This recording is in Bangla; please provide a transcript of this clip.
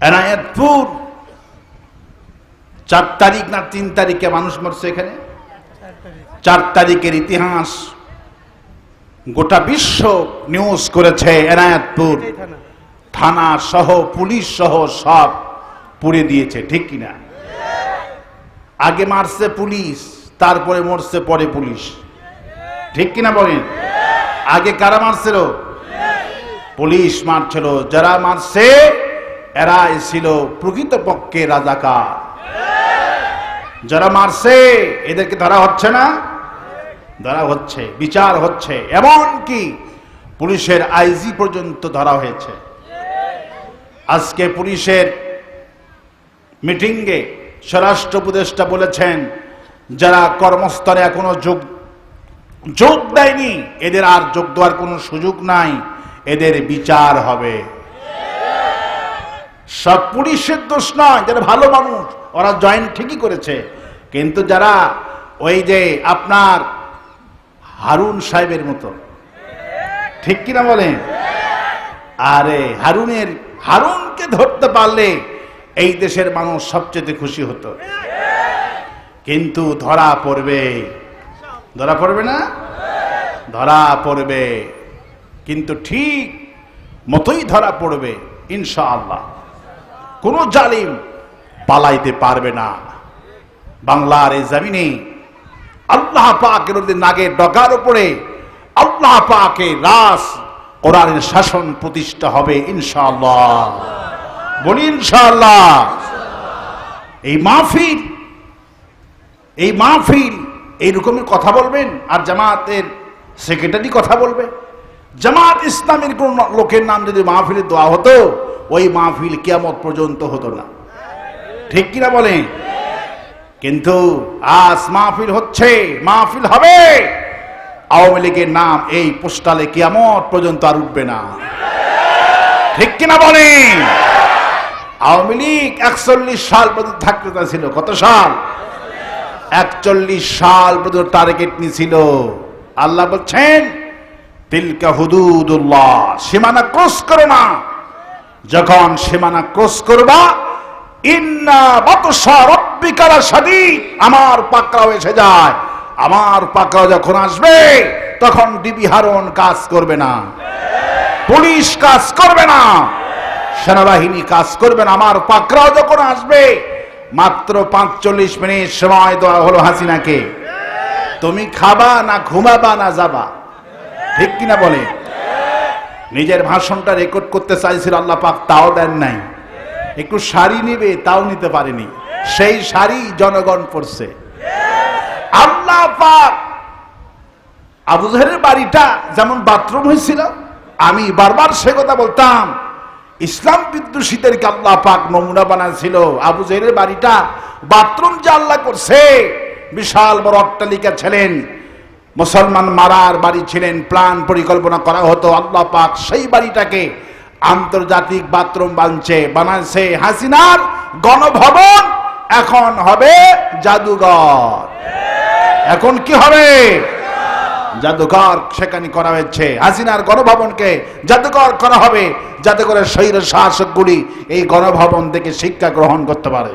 এনায়েতপুর চার তারিখ না তিন তারিখে মানুষ মরছে এখানে? চার তারিখের ইতিহাস গোটা বিশ্ব নিউজ করেছে এনায়েতপুর। থানা? সহ পুলিশ সহ সব পুড়ে দিয়েছে ঠিক কিনা আগে মারছে পুলিশ তারপরে মরছে পরে পুলিশ। ঠিক কিনা বলেন? আগে কারা মারছিল? পুলিশ মারছিল যারা মারছে এরাই ছিল প্রকৃতপক্ষে রাজাকার। যারা মারছে, এদেরকে ধরা হচ্ছে না? ধরা হচ্ছে, বিচার হচ্ছে। এমন কি পুলিশের আইজি পর্যন্ত ধরা হয়েছে। আজকে পুলিশের মিটিংয়ে স্বরাষ্ট্র উপদেষ্টা বলেছেন, যারা কর্মস্থলে এখনও যোগ যোগ দেয়নি, এদের আর যোগ দেওয়ার কোনো সুযোগ নাই। এদের বিচার হবে। সব পুলিশের দোষ নয়, যারা ভালো মানুষ, ওরা জয়েন ঠিকই করেছে। কিন্তু যারা ওই যে আপনার হারুন সাহেবের মতো, ঠিক কিনা বলেন? আরে হারুনের, হারুনকে ধরতে পারলে এই দেশের মানুষ সবচেয়ে খুশি হতো। কিন্তু ধরা পড়বে ধরা পড়বে না? ধরা পড়বে, কিন্তু ঠিক মতোই ধরা পড়বে, ইনশাআল্লাহ। কোন জালিম পালাইতে পারবে না। বাংলার এই জমিনে আল্লাহ পাকের নাগের ডগার উপরে আল্লাহ পাকে রাস কোরআনের শাসন প্রতিষ্ঠা হবে ইনশাআল্লাহ। বলি ইনশাআল্লাহ। এই মাহফিল এই মাহফিল এইরকমের কথা বলবেন আর জামাতের সেক্রেটারি কথা বলবে। জামাত ইসলামের কোন লোকের নাম যদি মাহফিলে দেওয়া হতো, ওই মাহফিল কিয়ামত পর্যন্ত হতো না। ঠিক কিনা বলে কিন্তু আজ মাহফিল হচ্ছে, মাহফিল হবে। আওয়ামী লীগের নাম এই পোস্টালে কিয়ামত পর্যন্ত আর উঠবে না। ঠিক কিনা বলে আওয়ামী লীগ একচল্লিশ সাল পর্যন্ত থাকতে ছিল কত সাল? একচল্লিশ সাল পর্যন্ত টার্গেট নিয়েছিল আল্লাহ বলছেন তিলকা হুদুদুল্লাহ, সীমানা ক্রস করো না। যখন সীমানা ক্রস করবা, ইন্না বাতসা রব্বিকারা সাদিদ আমার পাকড়াও এসে যায়। আমার পাকড়াও যখন আসবে, তখন ডিবি হারন কাজ করবে না। পুলিশ কাজ করবে না। সেনাবাহিনী কাজ করবে না। আমার পাকড়াও যখন আসবে, মাত্র পাঁচচল্লিশ মিনিট সময় দেওয়া হলো হাসিনাকে। তুমি খাবা না ঘুমাবা না যাবা? ঠিক কিনা বলে? নিজের ভাষণটা রেকর্ড করতে চাইছিল আল্লাহ পাক, তাও দেন নাই। একটু শাড়ি নেবে, তাও নিতে পারেনি। সেই শাড়ি জনগণ পড়ছে আল্লাহ পাক আবু বাড়িটা যেমন বাথরুম হয়েছিল, আমি বারবার সে কথা বলতাম, ইসলাম বিদ্বেষীদেরকে আল্লাহ পাক নমুনা বানাছিল আবু জাহেলের বাড়িটা বাথরুম যে আল্লাহ করছে, বিশাল বড় অট্টালিকা ছিলেন। মুসলমান মারার বাড়ি ছিলেন প্ল্যান পরিকল্পনা করা হতো, আল্লাহ পাক সেই বাড়িটাকে আন্তর্জাতিক বাথরুম বানছে বানাচ্ছে হাসিনার গণভবন, এখন হবে জাদুঘর। এখন কি হবে? জাদুঘর সেখানে করা হয়েছে। হাসিনার গণভবনকে জাদুঘর করা হবে, যাতে করে শৈর শাসকগুলি এই গণভবন থেকে শিক্ষা গ্রহণ করতে পারে।